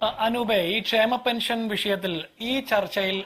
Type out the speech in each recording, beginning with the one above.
അനൂപേ ഈ ക്ഷേമ പെൻഷൻ വിഷയത്തിൽ ഈ ചർച്ചയിൽ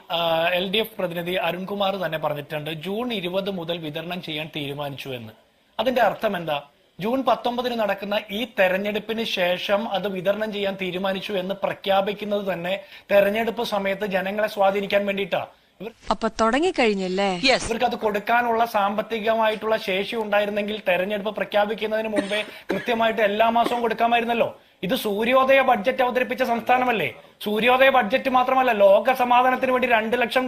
എൽ ഡി എഫ് പ്രതിനിധി അരുൺകുമാർ തന്നെ പറഞ്ഞിട്ടുണ്ട് ജൂൺ ഇരുപത് മുതൽ വിതരണം ചെയ്യാൻ തീരുമാനിച്ചു എന്ന്. അതിന്റെ അർത്ഥം എന്താ? ജൂൺ പത്തൊമ്പതിന് നടക്കുന്ന ഈ തെരഞ്ഞെടുപ്പിന് ശേഷം അത് വിതരണം ചെയ്യാൻ തീരുമാനിച്ചു എന്ന് പ്രഖ്യാപിക്കുന്നത് തന്നെ തെരഞ്ഞെടുപ്പ് സമയത്ത് ജനങ്ങളെ സ്വാധീനിക്കാൻ വേണ്ടിയിട്ടാ. ഇവർ അപ്പൊ തുടങ്ങിക്കഴിഞ്ഞല്ലേ? ഇവർക്ക് അത് കൊടുക്കാനുള്ള സാമ്പത്തികമായിട്ടുള്ള ശേഷി ഉണ്ടായിരുന്നെങ്കിൽ തെരഞ്ഞെടുപ്പ് പ്രഖ്യാപിക്കുന്നതിന് മുമ്പേ കൃത്യമായിട്ട് എല്ലാ മാസവും കൊടുക്കാമായിരുന്നല്ലോ. ഇത് സൂര്യോദയ ബഡ്ജറ്റ് അവതരിപ്പിച്ച സംസ്ഥാനമല്ലേ? സൂര്യോദയ ബഡ്ജറ്റ് മാത്രമല്ല ലോക സമാധാനത്തിന് വേണ്ടി രണ്ട് ലക്ഷം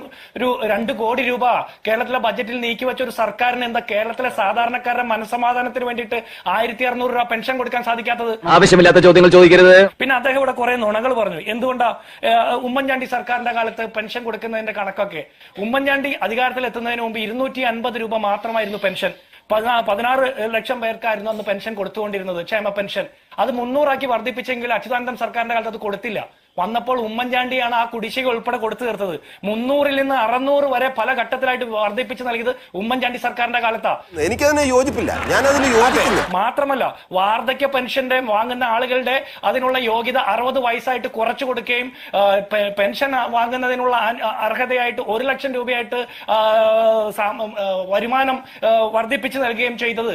രണ്ട് കോടി രൂപ കേരളത്തിലെ ബഡ്ജറ്റിൽ നീക്കി വെച്ച ഒരു സർക്കാരിന് എന്താ കേരളത്തിലെ സാധാരണക്കാരുടെ മനസമാധാനത്തിന് വേണ്ടിയിട്ട് ആയിരത്തി അറുന്നൂറ് രൂപ പെൻഷൻ കൊടുക്കാൻ സാധിക്കാത്തത്? ആവശ്യമില്ലാത്ത ചോദ്യങ്ങൾ ചോദിക്കരുത്. പിന്നെ അദ്ദേഹം ഇവിടെ കുറെ നുണകൾ പറഞ്ഞു. എന്തുകൊണ്ടാ ഉമ്മൻചാണ്ടി സർക്കാരിന്റെ കാലത്ത് പെൻഷൻ കൊടുക്കുന്നതിന്റെ കണക്കൊക്കെ? ഉമ്മൻചാണ്ടി അധികാരത്തിൽ എത്തുന്നതിന് മുമ്പ് ഇരുന്നൂറ്റി അൻപത് രൂപ മാത്രമായിരുന്നു പെൻഷൻ പതിനാ- പതിനാറ് ലക്ഷം പേർക്കായിരുന്നു അന്ന് പെൻഷൻ കൊടുത്തുകൊണ്ടിരുന്നത് ക്ഷേമ പെൻഷൻ അത് മുന്നൂറാക്കി വർദ്ധിപ്പിച്ചെങ്കിൽ അച്യുതാനന്ദൻ സർക്കാരിന്റെ കാലത്ത് അത് കൊടുത്തില്ല. വന്നപ്പോൾ ഉമ്മൻചാണ്ടിയാണ് ആ കുടിശ്ശിക ഉൾപ്പെടെ കൊടുത്തു തീർത്തത്. മുന്നൂറിൽ നിന്ന് അറുന്നൂറ് വരെ പല ഘട്ടത്തിലായിട്ട് വർദ്ധിപ്പിച്ച് നൽകിയത് ഉമ്മൻചാണ്ടി സർക്കാരിന്റെ കാലത്താ. എനിക്കതിന് യോജിപ്പില്ല. ഞാൻ അതിന് യോജിക്കുന്നു മാത്രമല്ല വാർദ്ധക്യ പെൻഷന്റെ വാങ്ങുന്ന ആളുകളുടെ അതിനുള്ള യോഗ്യത അറുപത് വയസ്സായിട്ട് കുറച്ചു കൊടുക്കുകയും പെൻഷൻ വാങ്ങുന്നതിനുള്ള അർഹതയായിട്ട് ഒരു ലക്ഷം രൂപയായിട്ട് വരുമാനം വർദ്ധിപ്പിച്ച് നൽകുകയും ചെയ്തത്.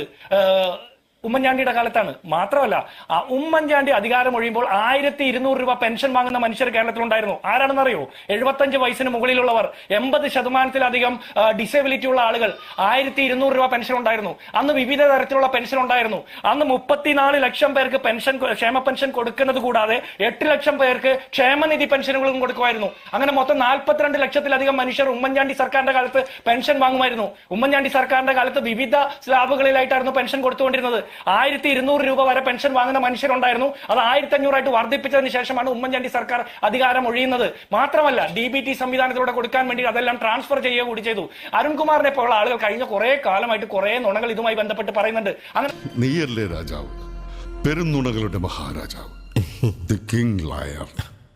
ഉമ്മൻചാണ്ടിയുടെ കാലത്താണ്. മാത്രമല്ല ആ ഉമ്മൻചാണ്ടി അധികാരം ഒഴിയുമ്പോൾ ആയിരത്തി ഇരുന്നൂറ് രൂപ പെൻഷൻ വാങ്ങുന്ന മനുഷ്യർ കേരളത്തിലുണ്ടായിരുന്നു. ആരാണെന്നറിയോ? എഴുപത്തഞ്ച് വയസ്സിന് മുകളിലുള്ളവർ എൺപത് ശതമാനത്തിലധികം ഡിസബിലിറ്റി ഉള്ള ആളുകൾ ആയിരത്തി ഇരുന്നൂറ് രൂപ പെൻഷൻ ഉണ്ടായിരുന്നു. അന്ന് വിവിധ തരത്തിലുള്ള പെൻഷൻ ഉണ്ടായിരുന്നു. അന്ന് മുപ്പത്തിനാല് ലക്ഷം പേർക്ക് പെൻഷൻ ക്ഷേമ പെൻഷൻ കൊടുക്കുന്നത് കൂടാതെ എട്ട് ലക്ഷം പേർക്ക് ക്ഷേമനിധി പെൻഷനുകളും കൊടുക്കുമായിരുന്നു. അങ്ങനെ മൊത്തം നാൽപ്പത്തിരണ്ട് ലക്ഷത്തിലധികം മനുഷ്യർ ഉമ്മൻചാണ്ടി സർക്കാരിന്റെ കാലത്ത് പെൻഷൻ വാങ്ങുമായിരുന്നു. ഉമ്മൻചാണ്ടി സർക്കാരിന്റെ കാലത്ത് വിവിധ സ്ലാബുകളിലായിട്ടായിരുന്നു പെൻഷൻ കൊടുത്തുകൊണ്ടിരുന്നത്. ആയിരത്തി ഇരുന്നൂറ് രൂപ വരെ പെൻഷൻ വാങ്ങുന്ന മനുഷ്യരുണ്ടായിരുന്നു. അത് ആയിരത്തി അഞ്ഞൂറായിട്ട് വർദ്ധിപ്പിച്ചതിന് ശേഷമാണ് ഉമ്മൻചാണ്ടി സർക്കാർ അധികാരം ഒഴിയുന്നത്. മാത്രമല്ല ഡി ബി ടി സംവിധാനത്തിലൂടെ കൊടുക്കാൻ വേണ്ടി അതെല്ലാം ട്രാൻസ്ഫർ ചെയ്യുക കൂടി ചെയ്തു. അരുൺകുമാറിനെ പോലുള്ള ആളുകൾ കഴിഞ്ഞ കുറെ കാലമായിട്ട് കുറെ നുണകൾ ഇതുമായി ബന്ധപ്പെട്ട് പറയുന്നുണ്ട്. അങ്ങനെ നീയല്ലേ രാജാവ്? പെരുന്നുണകളുടെ മഹാരാജാവ്. ദി കിങ് ലയർ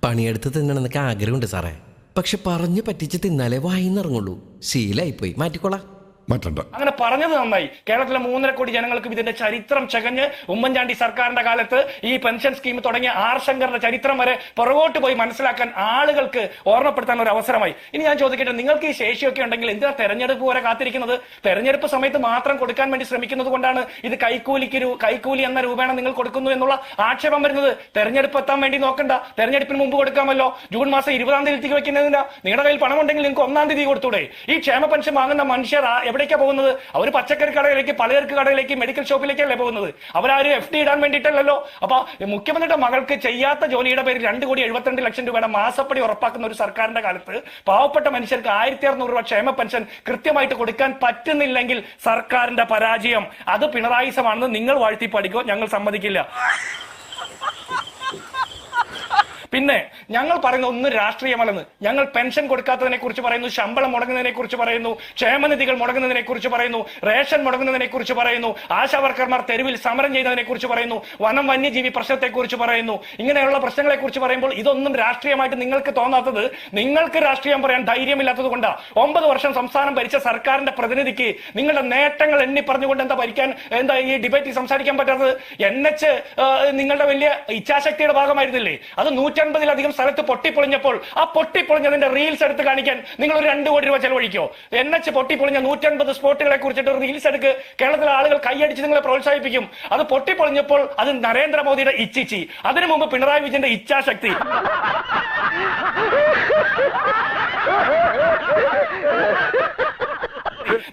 പണിയെടുത്ത് തിന്നണമെന്നൊക്കെ ആഗ്രഹമുണ്ട് സാറേ. പക്ഷെ പറഞ്ഞു പറ്റിച്ച് തിന്നാലേ വായിന്നിറങ്ങുള്ളൂ ശീലായിപ്പോയി. മാറ്റിക്കോളാം. മാറ്റണ്ട അങ്ങനെ പറഞ്ഞത് നന്നായി. കേരളത്തിലെ മൂന്നര കോടി ജനങ്ങൾക്ക് ഇതിന്റെ ചരിത്രം ചകഞ്ഞ് ഉമ്മൻചാണ്ടി സർക്കാരിന്റെ കാലത്ത് ഈ പെൻഷൻ സ്കീം തുടങ്ങിയ ആർ ശങ്കറിന്റെ ചരിത്രം വരെ പുറകോട്ട് പോയി മനസ്സിലാക്കാൻ ആളുകൾക്ക് ഓർമ്മപ്പെടുത്താൻ ഒരു അവസരമായി. ഇനി ഞാൻ ചോദിക്കട്ടെ നിങ്ങൾക്ക് ഈ ശേഷിയൊക്കെ ഉണ്ടെങ്കിൽ എന്തിനാ തെരഞ്ഞെടുപ്പ് വരെ കാത്തിരിക്കുന്നത്? തെരഞ്ഞെടുപ്പ് സമയത്ത് മാത്രം കൊടുക്കാൻ വേണ്ടി ശ്രമിക്കുന്നത് കൊണ്ടാണ് ഇത് കൈക്കൂലിക്ക് കൈക്കൂലി എന്ന രൂപേണ നിങ്ങൾ കൊടുക്കുന്നു എന്നുള്ള ആക്ഷേപം വരുന്നത്. തെരഞ്ഞെടുപ്പ് എത്താൻ വേണ്ടി നോക്കണ്ട. തെരഞ്ഞെടുപ്പിന് മുമ്പ് കൊടുക്കാമല്ലോ. ജൂൺ മാസം ഇരുപതാം തീയതി വെക്കുന്നതിന് നിങ്ങളുടെ കയ്യിൽ പണമുണ്ടെങ്കിൽ നിങ്ങൾക്ക് ഒന്നാം തീയതി കൊടുത്തൂടെ. ഈ ക്ഷേമ പെൻഷൻ വാങ്ങുന്ന മനുഷ്യർ ആ- എവിടേക്കാ പോകുന്നത്? അവർ പച്ചക്കറി കടയിലേക്ക് പലചരക്ക് കടയിലേക്ക് മെഡിക്കൽ ഷോപ്പിലേക്കല്ലേ പോകുന്നത്? അവരാരും എഫ് ഡി ഇടാൻ വേണ്ടിയിട്ടല്ലല്ലോ. അപ്പൊ മുഖ്യമന്ത്രിയുടെ മകൾക്ക് ചെയ്യാത്ത ജോലിയുടെ പേരിൽ രണ്ട് കോടി എഴുപത്തിരണ്ട് ലക്ഷം രൂപയുടെ മാസപ്പടി ഉറപ്പാക്കുന്ന ഒരു സർക്കാരിന്റെ കാലത്ത് പാവപ്പെട്ട മനുഷ്യർക്ക് ആയിരത്തി അറുന്നൂറ് രൂപ ക്ഷേമ പെൻഷൻ കൃത്യമായിട്ട് കൊടുക്കാൻ പറ്റുന്നില്ലെങ്കിൽ സർക്കാരിന്റെ പരാജയം. അത് പിണറായിസമാണെന്ന് നിങ്ങൾ വാഴ്ത്തി പഠിക്കോ? ഞങ്ങൾ സമ്മതിക്കില്ല. പിന്നെ ഞങ്ങൾ പറയുന്ന ഒന്ന് രാഷ്ട്രീയമല്ലെന്ന്. ഞങ്ങൾ പെൻഷൻ കൊടുക്കാത്തതിനെ കുറിച്ച് പറയുന്നു ശമ്പളം മുടങ്ങുന്നതിനെ കുറിച്ച് പറയുന്നു ക്ഷേമനിധികൾ മുടങ്ങുന്നതിനെ കുറിച്ച് പറയുന്നു റേഷൻ മുടങ്ങുന്നതിനെ കുറിച്ച് പറയുന്നു ആശാവർക്കർമാർ തെരുവിൽ സമരം ചെയ്യുന്നതിനെ കുറിച്ച് പറയുന്നു വനം വന്യജീവി പ്രശ്നത്തെ കുറിച്ച് പറയുന്നു. ഇങ്ങനെയുള്ള പ്രശ്നങ്ങളെ കുറിച്ച് പറയുമ്പോൾ ഇതൊന്നും രാഷ്ട്രീയമായിട്ട് നിങ്ങൾക്ക് തോന്നാത്തത് നിങ്ങൾക്ക് രാഷ്ട്രീയം പറയാൻ ധൈര്യമില്ലാത്തത് കൊണ്ടാ. ഒമ്പത് വർഷം സംസ്ഥാനം ഭരിച്ച സർക്കാരിന്റെ പ്രതിനിധിക്ക് നിങ്ങളുടെ നേട്ടങ്ങൾ എണ്ണി പറഞ്ഞുകൊണ്ട് എന്താ ഭരിക്കാൻ എന്താ ഈ ഡിബേറ്റിൽ സംസാരിക്കാൻ പറ്റാത്തത്? എൻ എച്ച് നിങ്ങളുടെ വലിയ ഇച്ഛാശക്തിയുടെ ഭാഗമായിരുന്നില്ലേ? അത് നൂറ്റൻപതിലധികം സ്ഥലത്ത് പൊട്ടിപ്പൊളിഞ്ഞപ്പോൾ ആ പൊട്ടിപ്പൊളിഞ്ഞതിന്റെ റീൽസ് എടുത്ത് കാണിക്കാൻ നിങ്ങൾ ഒരു രണ്ട് കോടി രൂപ ചെലവഴിക്കോ? എൻ എച്ച് പൊട്ടിപ്പൊളിഞ്ഞ നൂറ്റൻപത് സ്പോട്ടുകളെ കുറിച്ചിട്ട് റീൽസ് എടുക്ക്. കേരളത്തിലെ ആളുകൾ കൈയടിച്ച് നിങ്ങളെ പ്രോത്സാഹിപ്പിക്കും. അത് പൊട്ടിപ്പൊളിഞ്ഞപ്പോൾ അത് നരേന്ദ്രമോദിയുടെ ഇച്ഛിച്ചി അതിനു മുമ്പ് പിണറായി വിജയന്റെ ഇച്ഛാശക്തി.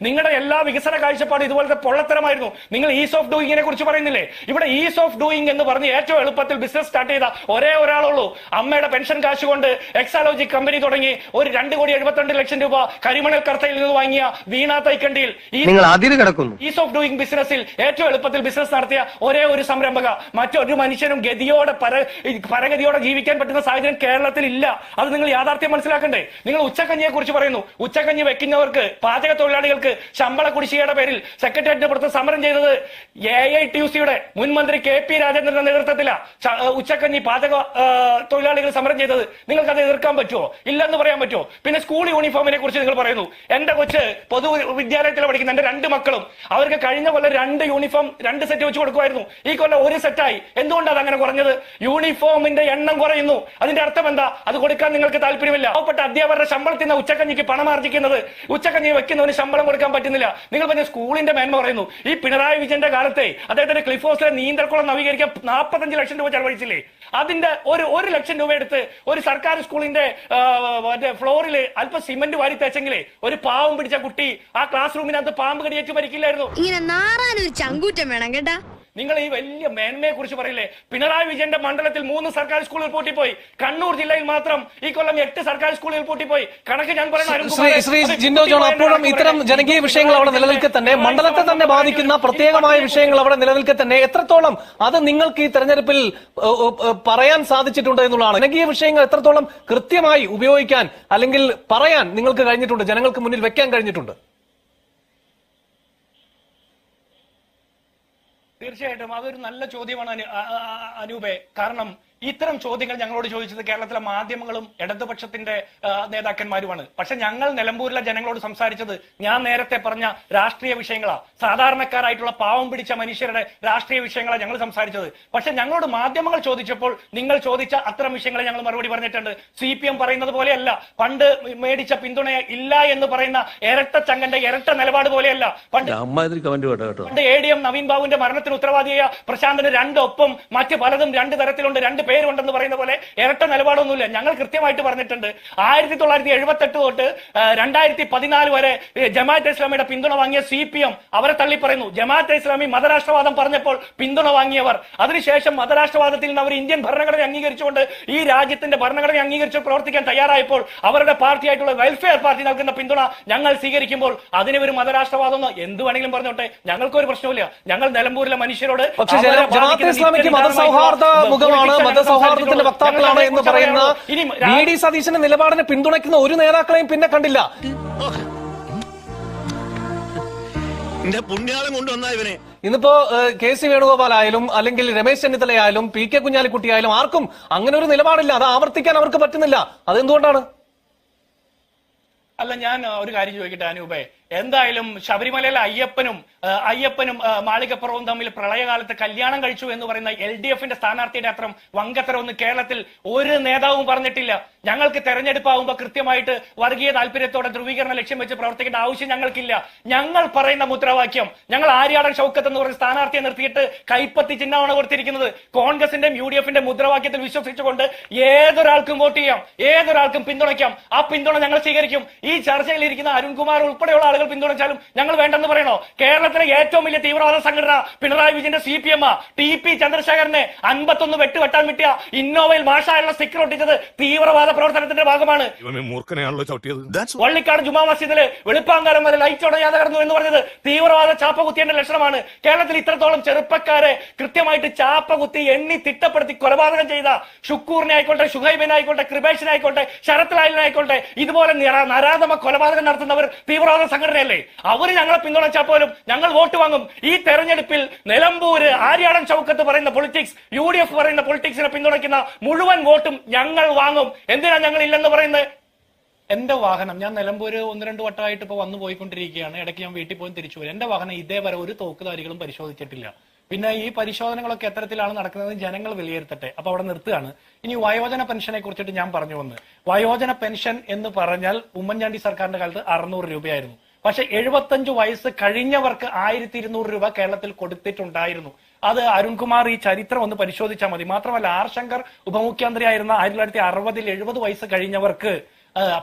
നിങ്ങളുടെ എല്ലാ വികസന കാഴ്ചപ്പാടും ഇതുപോലത്തെ പൊള്ളത്തരമായിരുന്നു. നിങ്ങൾ ഈസ് ഓഫ് ഡൂയിങ്ങിനെ കുറിച്ച് പറയുന്നില്ലേ? ഇവിടെ ഈസ് ഓഫ് ഡൂയിങ് എന്ന് പറഞ്ഞ് ഏറ്റവും എളുപ്പത്തിൽ ബിസിനസ് സ്റ്റാർട്ട് ചെയ്ത ഒരേ ഒരാളുള്ളൂ. അമ്മയുടെ പെൻഷൻ കാശ് കൊണ്ട് എക്സാലോജി കമ്പനി തുടങ്ങി ഒരു രണ്ട് കോടി എഴുപത്തിരണ്ട് ലക്ഷം രൂപ കരിമണൽ കർത്തയിൽ നിന്ന് വാങ്ങിയ വീണ തൈക്കണ്ടിയിൽ നിങ്ങൾ അതിര് കിടക്കുന്നു. ഈസ് ഓഫ് ഡൂയിങ് ബിസിനസ്സിൽ ഏറ്റവും എളുപ്പത്തിൽ ബിസിനസ് നടത്തിയ ഒരേ ഒരു സംരംഭക. മറ്റൊരു മനുഷ്യനും ഗതിയോടെ പര പരഗതിയോടെ ജീവിക്കാൻ പറ്റുന്ന സാഹചര്യം കേരളത്തിൽ ഇല്ല. അത് നിങ്ങൾ യാഥാർത്ഥ്യം മനസ്സിലാക്കണ്ടേ? നിങ്ങൾ ഉച്ചക്കഞ്ഞിയെ കുറിച്ച് പറയുന്നു. ഉച്ചക്കഞ്ഞി വെക്കുന്നവർക്ക് പാചക തൊഴിലാളികൾക്ക് ശമ്പള കുടിശ്ശികയുടെ പേരിൽ സെക്രട്ടേറിയറ്റിന് പുറത്ത് സമരം ചെയ്തത് എ ഐ ടി യു സിയുടെ മുൻ മന്ത്രി കെ പി രാജേന്ദ്രന്റെ നേതൃത്വത്തിലാണ് ഉച്ചക്കഞ്ഞി പാചക തൊഴിലാളികൾ സമരം ചെയ്തത്. നിങ്ങൾക്ക് അത് എതിർക്കാൻ പറ്റുമോ ഇല്ലെന്ന് പറയാൻ പറ്റുമോ പിന്നെ സ്കൂൾ യൂണിഫോമിനെ കുറിച്ച് നിങ്ങൾ പറയുന്നു. എന്റെ കൊച്ച് പൊതു വിദ്യാലയത്തിൽ പഠിക്കുന്ന എന്റെ രണ്ട് മക്കളും. അവർക്ക് കഴിഞ്ഞ കൊല്ലം രണ്ട് യൂണിഫോം രണ്ട് സെറ്റ് വെച്ച് കൊടുക്കുമായിരുന്നു. ഈ കൊല്ലം ഒരു സെറ്റായി. എന്തുകൊണ്ടാണ് അങ്ങനെ കുറഞ്ഞത്? യൂണിഫോമിന്റെ എണ്ണം കുറയുന്നു. അതിന്റെ അർത്ഥം എന്താ? അത് കൊടുക്കാൻ നിങ്ങൾക്ക് താല്പര്യമില്ല. പാവപ്പെട്ട അധ്യാപകരുടെ ശമ്പളത്തിൽ നിന്ന് ഉച്ചക്കഞ്ഞിക്ക് പണം ആർജിക്കുന്നത് ഉച്ചക്കഞ്ഞി വെക്കുന്നവന് ശമ്പളം കൊടുക്കാൻ പറ്റുന്നില്ല. നിങ്ങൾ പറഞ്ഞ സ്കൂളിന്റെ മേന്മ പറയുന്നു. ഈ പിണറായി വിജയന്റെ കാലത്തെ അദ്ദേഹത്തിന്റെ ക്ലിഫ് ഹൗസിലെ നീന്തൽക്കുളം നവീകരിക്കാൻ നാൽപ്പത്തഞ്ച് ലക്ഷം രൂപ ചെലവഴിച്ചില്ലേ? അതിന്റെ ഒരു ഒരു ലക്ഷം രൂപ എടുത്ത് ഒരു സർക്കാർ സ്കൂളിന്റെ മറ്റേ ഫ്ലോറിൽ അല്പം സിമന്റ് വാരി തേച്ചെങ്കിലേ ഒരു പാവം പിടിച്ച കുട്ടി ആ ക്ലാസ് റൂമിനകത്ത് പാമ്പ് കടിയേറ്റ് മരിക്കില്ലായിരുന്നു. ഇങ്ങനെ നാറാനൊരു ചങ്കൂറ്റം വേണം കേട്ടാ. നിങ്ങൾ ഈ വലിയ മേന്മയെ കുറിച്ച് പറയില്ലേ? പിണറായി വിജയന്റെ മണ്ഡലത്തിൽ മൂന്ന് സർക്കാർ സ്കൂളുകൾ പൂട്ടിപ്പോയി. കണ്ണൂർ ജില്ലയിൽ മാത്രം ഈ കൊല്ലം എട്ട് സർക്കാർ സ്കൂളുകൾ പൂട്ടിപ്പോയി. കണക്ക് ഞാൻ പറയുന്നത് ജിൻഡോ ജോൺ അപ്പോഴും ഇത്തരം ജനകീയ വിഷയങ്ങൾ അവിടെ നിലനിൽക്കെ തന്നെ മണ്ഡലത്തെ തന്നെ ബാധിക്കുന്ന പ്രത്യേകമായ വിഷയങ്ങൾ അവിടെ നിലനിൽക്കെ തന്നെ. എത്രത്തോളം അത് നിങ്ങൾക്ക് ഈ തെരഞ്ഞെടുപ്പിൽ പറയാൻ സാധിച്ചിട്ടുണ്ട് എന്നുള്ളതാണ്. ജനകീയ വിഷയങ്ങൾ എത്രത്തോളം കൃത്യമായി ഉപയോഗിക്കാൻ അല്ലെങ്കിൽ പറയാൻ നിങ്ങൾക്ക് കഴിഞ്ഞിട്ടുണ്ട് ജനങ്ങൾക്ക് മുന്നിൽ വെക്കാൻ കഴിഞ്ഞിട്ടുണ്ട്? തീർച്ചയായിട്ടും അതൊരു നല്ല ചോദ്യമാണ് അനൂപെ. കാരണം ഇത്തരം ചോദ്യങ്ങൾ ഞങ്ങളോട് ചോദിച്ചത് കേരളത്തിലെ മാധ്യമങ്ങളും ഇടതുപക്ഷത്തിന്റെ നേതാക്കന്മാരുമാണ്. പക്ഷെ ഞങ്ങൾ നിലമ്പൂരിലെ ജനങ്ങളോട് സംസാരിച്ചത് ഞാൻ നേരത്തെ പറഞ്ഞ രാഷ്ട്രീയ വിഷയങ്ങളാ. സാധാരണക്കാരായിട്ടുള്ള പാവം പിടിച്ച മനുഷ്യരുടെ രാഷ്ട്രീയ വിഷയങ്ങളാണ് ഞങ്ങൾ സംസാരിച്ചത്. പക്ഷെ ഞങ്ങളോട് മാധ്യമങ്ങൾ ചോദിച്ചപ്പോൾ നിങ്ങൾ ചോദിച്ച അത്തരം വിഷയങ്ങളെ ഞങ്ങൾ മറുപടി പറഞ്ഞിട്ടുണ്ട്. സി പി എം പറയുന്നത് പോലെയല്ല. പണ്ട് മേടിച്ച പിന്തുണ ഇല്ല എന്ന് പറയുന്ന ഇരട്ട ചങ്ങന്റെ ഇരട്ട നിലപാട് പോലെയല്ല. പണ്ട് പണ്ട് എ ഡി എം നവീൻ ബാബുവിന്റെ മരണത്തിന് ഉത്തരവാദിയായ പ്രശാന്തിന് രണ്ടൊപ്പം മറ്റ് പലതും രണ്ട് തരത്തിലുണ്ട് രണ്ട് പേരുണ്ടെന്ന് പറയുന്ന പോലെ ഇരട്ട നിലപാടൊന്നുമില്ല. ഞങ്ങൾ കൃത്യമായിട്ട് പറഞ്ഞിട്ടുണ്ട്. ആയിരത്തി തൊള്ളായിരത്തി എഴുപത്തി എട്ട് തൊട്ട് രണ്ടായിരത്തി പതിനാല് വരെ ജമാഅത്തെ ഇസ്ലാമിയുടെ പിന്തുണ വാങ്ങിയ സി പി എം അവരെ തള്ളി പറയുന്നു. ജമാഅത്തെ ഇസ്ലാമി മതരാഷ്ട്രവാദം പറഞ്ഞപ്പോൾ പിന്തുണ വാങ്ങിയവർ. അതിനുശേഷം മതരാഷ്ട്രവാദത്തിൽ നിന്ന് അവർ ഇന്ത്യൻ ഭരണഘടന അംഗീകരിച്ചുകൊണ്ട് ഈ രാജ്യത്തിന്റെ ഭരണഘടന അംഗീകരിച്ച് പ്രവർത്തിക്കാൻ തയ്യാറായപ്പോൾ അവരുടെ പാർട്ടിയായിട്ടുള്ള വെൽഫെയർ പാർട്ടി നൽകുന്ന പിന്തുണ ഞങ്ങൾ സ്വീകരിക്കുമ്പോൾ അതിന് ഒരു മതരാഷ്ട്രവാദം എന്ത് വേണമെങ്കിലും പറഞ്ഞോട്ടെ. ഞങ്ങൾക്കൊരു പ്രശ്നമില്ല ഞങ്ങൾ നിലമ്പൂരിലെ മനുഷ്യരോട് പക്ഷേ ഇസ്ലാമിക്ക് മതസൗഹാർദ്ദ മുഖമാണ് മതസൗഹാർദ്ദത്തിന്റെ വക്താക്കളാണ് എന്ന് പറയുന്ന വി ഡി സതീശന്റെ നിലപാടിനെ പിന്തുണയ്ക്കുന്ന ഒരു നേതാക്കളെയും പിന്നെ കണ്ടില്ല. എന്റെ പുണ്യാളം കൊണ്ടുവന്ന ഇവനെ. ഇന്നിപ്പോ കെ സി വേണുഗോപാൽ ആയാലും അല്ലെങ്കിൽ രമേശ് ചെന്നിത്തല ആയാലും പി കെ കുഞ്ഞാലിക്കുട്ടി ആയാലും ആർക്കും അങ്ങനെ ഒരു നിലപാടില്ല. അത് ആവർത്തിക്കാൻ അവർക്ക് പറ്റുന്നില്ല. അതെന്തുകൊണ്ടാണ്? അല്ല ഞാൻ ഒരു കാര്യം ചോദിക്കട്ടെ അനൂപേ? എന്തായാലും ശബരിമലയിലെ അയ്യപ്പനും അയ്യപ്പനും മാളികപ്പുറവും തമ്മിൽ പ്രളയകാലത്ത് കല്യാണം കഴിച്ചു എന്ന് പറയുന്ന എൽ ഡി എഫിന്റെ സ്ഥാനാർത്ഥിയുടെ അത്രം വങ്കത്തരമൊന്നും കേരളത്തിൽ ഒരു നേതാവും പറഞ്ഞിട്ടില്ല. ഞങ്ങൾക്ക് തെരഞ്ഞെടുപ്പാകുമ്പോൾ കൃത്യമായിട്ട് വർഗീയ താല്പര്യത്തോടെ ധ്രുവീകരണ ലക്ഷ്യം വെച്ച് പ്രവർത്തിക്കേണ്ട ആവശ്യം ഞങ്ങൾക്കില്ല. ഞങ്ങൾ പറയുന്ന മുദ്രാവാക്യം ഞങ്ങൾ ആര്യാടൻ ഷൗക്കത്ത് എന്ന് പറഞ്ഞ സ്ഥാനാർത്ഥിയെ നിർത്തിയിട്ട് കൈപ്പത്തി ചിഹ്നമാണ് കൊടുത്തിരിക്കുന്നത്. കോൺഗ്രസിന്റെയും യു ഡി എഫിന്റെ മുദ്രാവാക്യത്തിൽ വിശ്വസിച്ചുകൊണ്ട് ഏതൊരാൾക്കും വോട്ട് ചെയ്യാം ഏതൊരാൾക്കും പിന്തുണയ്ക്കാം ആ പിന്തുണ ഞങ്ങൾ സ്വീകരിക്കും. ഈ ചർച്ചയിൽ ഇരിക്കുന്ന അരുൺകുമാർ ഉൾപ്പെടെയുള്ള ആളുകൾ പിന്തുണച്ചാലും ഞങ്ങൾ വേണ്ടെന്ന് പറയണോ? കേരളത്തിലെ ഏറ്റവും വലിയ തീവ്രവാദ സംഘടന പിണറായി വിജയന്റെ C P M T P ചന്ദ്രശേഖരനെ അൻപത്തൊന്ന് വെട്ട് വെട്ടാൻ വിട്ടിയ ഇന്നോവയിൽ മാഷായുള്ള സ്റ്റിക്കർ ഒട്ടിച്ചത് തീവ്രവാദ പ്രവർത്തനത്തിന്റെ ഭാഗമാണ്. വള്ളിക്കാട് ജുമാ മസ്ജിദിൽ വെളുപ്പാങ്കാലം വരെ ലൈറ്റ് ഉടയാതെ കടന്നു എന്ന് പറഞ്ഞത് തീവ്രവാദ ചാപ്പ കുത്തിയന്റെ ലക്ഷണമാണ്. കേരളത്തിൽ ഇത്രത്തോളം ചെറുപ്പക്കാരെ കൃത്യമായിട്ട് ചാപ്പ കുത്തി എണ്ണി തിട്ടപ്പെടുത്തി കൊലപാതകം ചെയ്ത ഷുക്കൂറിനെ ആയിക്കോട്ടെ ഷുഹൈബിനെ ആയിക്കോട്ടെ കൃപേഷിനെ ആയിക്കോട്ടെ ശരത് ലാലിനെ ആയിക്കോട്ടെ ഇതുപോലെ നരാധമ കൊലപാതകം നടത്തുന്നവർ തീവ്രവാദ സംഘടനയല്ലേ അവർ ഞങ്ങളെ പിന്തുണച്ചാൽ പോലും ഞങ്ങൾ വോട്ട് വാങ്ങും. ഈ തെരഞ്ഞെടുപ്പിൽ നിലമ്പൂര് ആര്യാടൻ ചൗക്കത്ത് പറയുന്ന പൊളിറ്റിക്സ് യു ഡി എഫ് പറയുന്ന പൊളിറ്റിക്സിനെ പിന്തുണയ്ക്കുന്ന മുഴുവൻ വോട്ടും ഞങ്ങൾ വാങ്ങും. എന്തിനാ ഞങ്ങൾ ഇല്ലെന്ന് പറയുന്നത്? എന്റെ വാഹനം ഞാൻ നിലമ്പൂര് ഒന്ന് രണ്ട് വട്ടമായിട്ട് ഇപ്പൊ വന്നു പോയിക്കൊണ്ടിരിക്കുകയാണ്. ഇടയ്ക്ക് ഞാൻ വീട്ടിൽ പോയി തിരിച്ചു വരും. എന്റെ വാഹനം ഇതേവരെ ഒരു തോക്കുധാരികളും പരിശോധിച്ചിട്ടില്ല. പിന്നെ ഈ പരിശോധനകളൊക്കെ എത്തരത്തിലാണ് നടക്കുന്നത് ജനങ്ങൾ വിലയിരുത്തട്ടെ. അപ്പൊ അവിടെ നിർത്തുകയാണ്. ഇനി വയോജന പെൻഷനെ കുറിച്ചിട്ട് ഞാൻ പറഞ്ഞു വന്ന്. വയോജന പെൻഷൻ എന്ന് പറഞ്ഞാൽ ഉമ്മൻചാണ്ടി സർക്കാരിന്റെ കാലത്ത് അറുന്നൂറ് രൂപയായിരുന്നു. പക്ഷെ എഴുപത്തഞ്ച് വയസ്സ് കഴിഞ്ഞവർക്ക് ആയിരത്തി ഇരുന്നൂറ് രൂപ കേരളത്തിൽ കൊടുത്തിട്ടുണ്ടായിരുന്നു. അത് അരുൺകുമാർ ഈ ചരിത്രം ഒന്ന് പരിശോധിച്ചാൽ മതി. മാത്രമല്ല ആർ ശങ്കർ ഉപമുഖ്യമന്ത്രിയായിരുന്ന ആയിരത്തി തൊള്ളായിരത്തി അറുപതിൽ എഴുപത് വയസ്സ് കഴിഞ്ഞവർക്ക്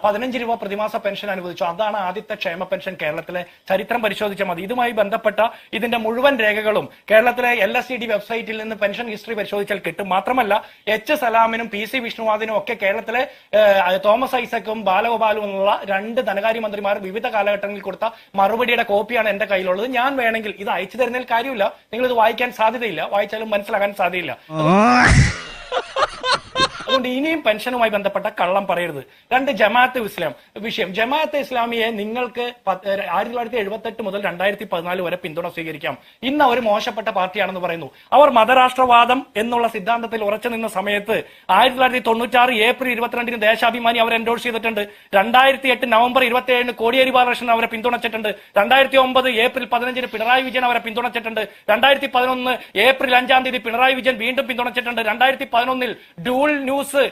പതിനഞ്ച് രൂപ പ്രതിമാസ പെൻഷൻ അനുവദിച്ചു. അതാണ് ആദ്യത്തെ ക്ഷേമ പെൻഷൻ കേരളത്തിലെ ചരിത്രം പരിശോധിച്ച മതി. ഇതുമായി ബന്ധപ്പെട്ട ഇതിന്റെ മുഴുവൻ രേഖകളും കേരളത്തിലെ എൽ എസ് ഡി വെബ്സൈറ്റിൽ നിന്ന് പെൻഷൻ ഹിസ്റ്ററി പരിശോധിച്ചാൽ കിട്ടും. മാത്രമല്ല എച്ച് സലാമിനും പി സി വിഷ്ണുവാദിനും ഒക്കെ കേരളത്തിലെ തോമസ് ഐസക്കും ബാലഗോപാലും എന്നുള്ള രണ്ട് ധനകാര്യ മന്ത്രിമാർ വിവിധ കാലഘട്ടങ്ങളിൽ കൊടുത്ത മറുപടിയുടെ കോപ്പിയാണ് എന്റെ കയ്യിലുള്ളത്. ഞാൻ വേണമെങ്കിൽ ഇത് അയച്ചു തരുന്നതിൽ കാര്യമില്ല. നിങ്ങൾ ഇത് വായിക്കാൻ സാധ്യതയില്ല. വായിച്ചാലും മനസ്സിലാക്കാൻ സാധ്യതയില്ല. അതുകൊണ്ട് ഇനിയും പെൻഷനുമായി ബന്ധപ്പെട്ട കള്ളം പറയരുത്. രണ്ട് ജമാഅത്ത് ഇസ്ലാം വിഷയം. ജമാഅത്ത് ഇസ്ലാമിയെ നിങ്ങൾക്ക് ആയിരത്തി തൊള്ളായിരത്തി എഴുപത്തെട്ട് മുതൽ രണ്ടായിരത്തി പതിനാല് വരെ പിന്തുണ സ്വീകരിക്കാം. ഇന്ന് അവർ മോശപ്പെട്ട പാർട്ടിയാണെന്ന് പറയുന്നു. അവർ മതരാഷ്ട്രവാദം എന്നുള്ള സിദ്ധാന്തത്തിൽ ഉറച്ചു നിന്ന സമയത്ത് ആയിരത്തി തൊള്ളായിരത്തി തൊണ്ണൂറ്റാറ് ഏപ്രിൽ ഇരുപത്തിരണ്ടിന് ദേശാഭിമാനി അവർ എൻഡോഴ്സ് ചെയ്തിട്ടുണ്ട്. രണ്ടായിരത്തി എട്ട് നവംബർ ഇരുപത്തി ഏഴിന് കോടിയേരി ബാലകൃഷ്ണൻ അവരെ പിന്തുണച്ചിട്ടുണ്ട്. രണ്ടായിരത്തി ഒമ്പത് ഏപ്രിൽ പതിനഞ്ചിന് പിണറായി വിജയൻ അവരെ പിന്തുണച്ചിട്ടുണ്ട്. രണ്ടായിരത്തി പതിനൊന്ന് ഏപ്രിൽ അഞ്ചാം തീയതി പിണറായി വിജയൻ വീണ്ടും പിന്തുണച്ചിട്ടുണ്ട്. രണ്ടായിരത്തി പതിനൊന്നിൽ ഡൂൾ ന്യൂസ്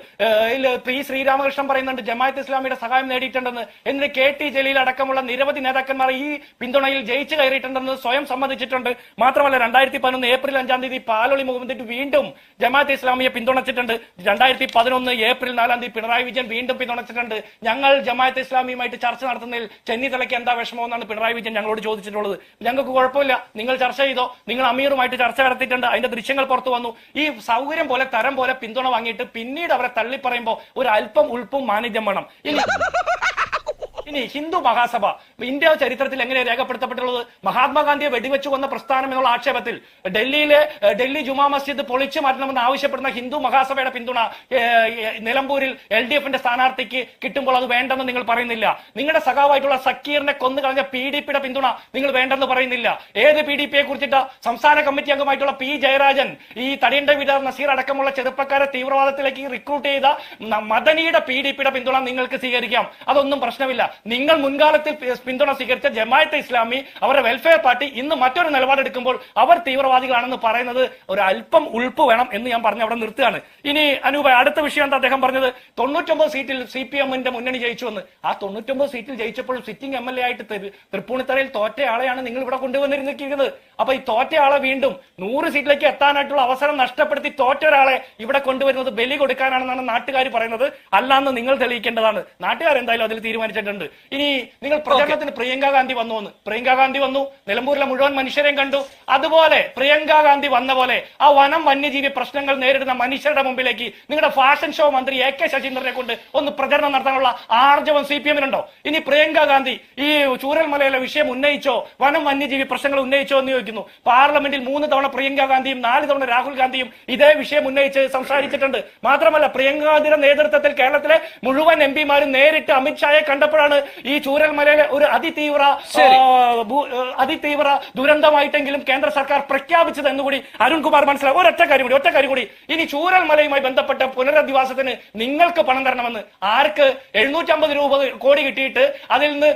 പി ശ്രീരാമകൃഷ്ണൻ പറയുന്നുണ്ട് ജമാഅത്ത് ഇസ്ലാമിയുടെ സഹായം നേടിയിട്ടുണ്ടെന്ന്. എന്നിട്ട് കെ ടി ജലീൽ അടക്കമുള്ള നിരവധി നേതാക്കന്മാർ ഈ പിന്തുണയിൽ ജയിച്ചു കയറിയിട്ടുണ്ടെന്ന് സ്വയം സമ്മതിച്ചിട്ടുണ്ട്. മാത്രമല്ല രണ്ടായിരത്തി പതിനൊന്ന് ഏപ്രിൽ അഞ്ചാം തീയതി പാലോളി മുഹമ്മദ് വീണ്ടും ജമാഅത്ത് ഇസ്ലാമിയെ പിന്തുണച്ചിട്ടുണ്ട്. രണ്ടായിരത്തി പതിനൊന്ന് ഏപ്രിൽ നാലാം തീയതി പിണറായി വിജയൻ വീണ്ടും പിന്തുണച്ചിട്ടുണ്ട്. ഞങ്ങൾ ജമാഅത്ത് ഇസ്ലാമിയുമായിട്ട് ചർച്ച നടത്തുന്നതിൽ ചെന്നിത്തലയ്ക്ക് എന്താ വിഷമമെന്നാണ് പിണറായി വിജയൻ ഞങ്ങളോട് ചോദിച്ചിട്ടുള്ളത്. ഞങ്ങൾക്ക് കുഴപ്പമില്ല. നിങ്ങൾ ചർച്ച ചെയ്തോ? നിങ്ങൾ അമീറുമായിട്ട് ചർച്ച നടത്തിയിട്ടുണ്ട്. അതിന്റെ ദൃശ്യങ്ങൾ പുറത്തു വന്നു. ഈ സൗകര്യം പോലെ തരം പോലെ പിന്തുണ വാങ്ങിയിട്ട് പിന്നീട് അവരെ തള്ളി പറയുമ്പോൾ ഒരു അല്പം ഉൾപ്പും മാനിജ്യം വേണം. ഇനി ഹിന്ദു മഹാസഭ ഇന്ത്യ ചരിത്രത്തിൽ എങ്ങനെ രേഖപ്പെടുത്തപ്പെട്ടുള്ളത് മഹാത്മാഗാന്ധിയെ വെടിവെച്ചു കൊന്ന പ്രസ്ഥാനം എന്നുള്ള ആക്ഷേപത്തിൽ ഡൽഹിയിലെ ഡൽഹി ജുമാ മസ്ജിദ് പൊളിച്ചു മാറ്റണമെന്ന് ആവശ്യപ്പെടുന്ന ഹിന്ദു മഹാസഭയുടെ പിന്തുണ നിലമ്പൂരിൽ എൽ ഡി എഫിന്റെ സ്ഥാനാർത്ഥിക്ക് കിട്ടുമ്പോൾ അത് വേണ്ടെന്ന് നിങ്ങൾ പറയുന്നില്ല. നിങ്ങളുടെ സഖാവായിട്ടുള്ള സക്കീറിനെ കൊന്നു കളഞ്ഞ പി ഡി പിയുടെ പിന്തുണ നിങ്ങൾ വേണ്ടെന്ന് പറയുന്നില്ല. ഏത് പി ഡി പിയെ കുറിച്ചിട്ട് സംസ്ഥാന കമ്മിറ്റി അംഗമായിട്ടുള്ള പി ജയരാജൻ ഈ തടിയണ്ട വിടാർ നസീർ അടക്കമുള്ള ചെറുപ്പക്കാരെ തീവ്രവാദത്തിലേക്ക് റിക്രൂട്ട് ചെയ്ത മദനിയുടെ പി ഡി പിയുടെ പിന്തുണ നിങ്ങൾക്ക് സ്വീകരിക്കാം. അതൊന്നും പ്രശ്നമില്ല. നിങ്ങൾ മുൻകാലത്തിൽ പിന്തുണ സ്വീകരിച്ച ജമാഅത്തെ ഇസ്ലാമി അവരുടെ വെൽഫെയർ പാർട്ടി ഇന്ന് മറ്റൊരു നിലപാടെടുക്കുമ്പോൾ അവർ തീവ്രവാദികളാണെന്ന് പറയുന്നത് ഒരു അല്പം ഉൾപ്പ് വേണം എന്ന് ഞാൻ പറഞ്ഞ് അവിടെ നിർത്തുകയാണ്. ഇനി അനൂപ അടുത്ത വിഷയം എന്താ അദ്ദേഹം പറഞ്ഞത്? തൊണ്ണൂറ്റൊമ്പത് സീറ്റിൽ സി പി എമ്മിന്റെ മുന്നണി ജയിച്ചു എന്ന് ആ തൊണ്ണൂറ്റൊമ്പത് സീറ്റിൽ ജയിച്ചപ്പോൾ സിറ്റിംഗ് എം എൽ എ ആയിട്ട് തൃപ്പൂണിത്തറയിൽ തോറ്റയാളെയാണ് നിങ്ങൾ ഇവിടെ കൊണ്ടുവന്നിരുന്നിരിക്കുന്നത്. അപ്പൊ ഈ തോറ്റയാളെ വീണ്ടും നൂറ് സീറ്റിലേക്ക് എത്താനായിട്ടുള്ള അവസരം നഷ്ടപ്പെടുത്തി തോറ്റ ഒരാളെ ഇവിടെ കൊണ്ടുവരുന്നത് ബലി കൊടുക്കാനാണെന്നാണ് നാട്ടുകാർ പറയുന്നത്. അല്ലാന്ന് നിങ്ങൾ തെളിയിക്കേണ്ടതാണ്. നാട്ടുകാർ എന്തായാലും അതിൽ തീരുമാനിച്ചിട്ടുണ്ട്. ഇനി നിങ്ങൾ പ്രചരണത്തിന് പ്രിയങ്ക ഗാന്ധി വന്നു എന്ന്. പ്രിയങ്ക ഗാന്ധി വന്നു. നിലമ്പൂരിലെ മുഴുവൻ മനുഷ്യരെയും കണ്ടു. അതുപോലെ പ്രിയങ്ക ഗാന്ധി വന്ന പോലെ ആ വനം വന്യജീവി പ്രശ്നങ്ങൾ നേരിടുന്ന മനുഷ്യരുടെ മുമ്പിലേക്ക് നിങ്ങളുടെ ഫാഷൻ ഷോ മന്ത്രി എ കെ ശശീന്ദ്രനെ കൊണ്ട് ഒന്ന് പ്രചരണം നടത്താനുള്ള ആർജവം സി പി എമ്മിനുണ്ടോ ഇനി പ്രിയങ്ക ഗാന്ധി ഈ ചൂരൽമലയിലെ വിഷയം ഉന്നയിച്ചോ? വനം വന്യജീവി പ്രശ്നങ്ങൾ ഉന്നയിച്ചോ എന്ന് ചോദിക്കുന്നു. പാർലമെന്റിൽ മൂന്ന് തവണ പ്രിയങ്ക ഗാന്ധിയും നാല് തവണ രാഹുൽ ഗാന്ധിയും ഇതേ വിഷയം ഉന്നയിച്ച് സംസാരിച്ചിട്ടുണ്ട്. മാത്രമല്ല പ്രിയങ്ക ഗാന്ധിയുടെ നേതൃത്വത്തിൽ കേരളത്തിലെ മുഴുവൻ എം പിമാരും നേരിട്ട് അമിത്ഷായെ കണ്ടപ്പോഴാണ് ഈ ചൂരൽമലയിലെ ഒരു അതിതീവ്ര അതിതീവ്ര ദുരന്തമായിട്ടെങ്കിലും കേന്ദ്ര സർക്കാർ പ്രഖ്യാപിച്ചത് എന്നുകൂടി അരുൺകുമാർ മനസ്സിലാവും ഒരൊറ്റ കാര്യം കൂടി ഒറ്റ കാര്യം കൂടി. ഇനി ചൂരൽമലയുമായി ബന്ധപ്പെട്ട പുനരധിവാസത്തിന് നിങ്ങൾക്ക് പണം തരണമെന്ന് ആർക്ക് എഴുന്നൂറ്റമ്പത് രൂപ കോടി കിട്ടിയിട്ട് അതിൽ നിന്ന്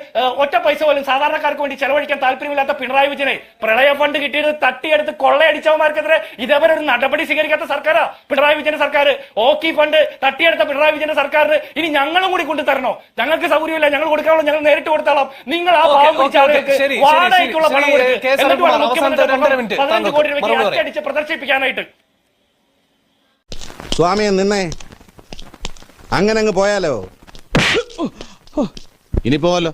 ഒറ്റ പൈസ പോലും സാധാരണക്കാർക്ക് വേണ്ടി ചെലവഴിക്കാൻ താല്പര്യമില്ലാത്ത പിണറായി വിജയനെ പ്രളയ ഫണ്ട് കിട്ടിയിട്ട് തട്ടിയെടുത്ത് കൊള്ളയടിച്ചവന്മാർക്കെതിരെ ഇതേവരെ ഒരു നടപടി സ്വീകരിക്കാത്ത സർക്കാരാ? പിണറായി വിജയന്റെ സർക്കാർ ഓക്കി ഫണ്ട് തട്ടിയെടുത്ത പിണറായി വിജയന്റെ സർക്കാരിന് ഇനി ഞങ്ങളും കൂടി കൊണ്ടു തരണോ ഞങ്ങൾക്ക് സൗകര്യമില്ല ഞങ്ങൾ കൊടുക്കാനുള്ള ഞങ്ങൾ നേരിട്ട് കൊടുത്തോളാം നിങ്ങൾ ആ ഭാഗം പാവം പിടിച്ച. ആളുകൾക്ക് വാടകയ്ക്കുള്ള. പണം. എന്നിട്ട് വേണം പതിനഞ്ച് കോടി രൂപയ്ക്ക്. അച്ചടിച്ച് പ്രദർശിപ്പിക്കാനായിട്ട് സ്വാമിയെ നിന്നേ അങ്ങനെ അങ്ങ് പോയാലോ ഇനി പോവല്ലോ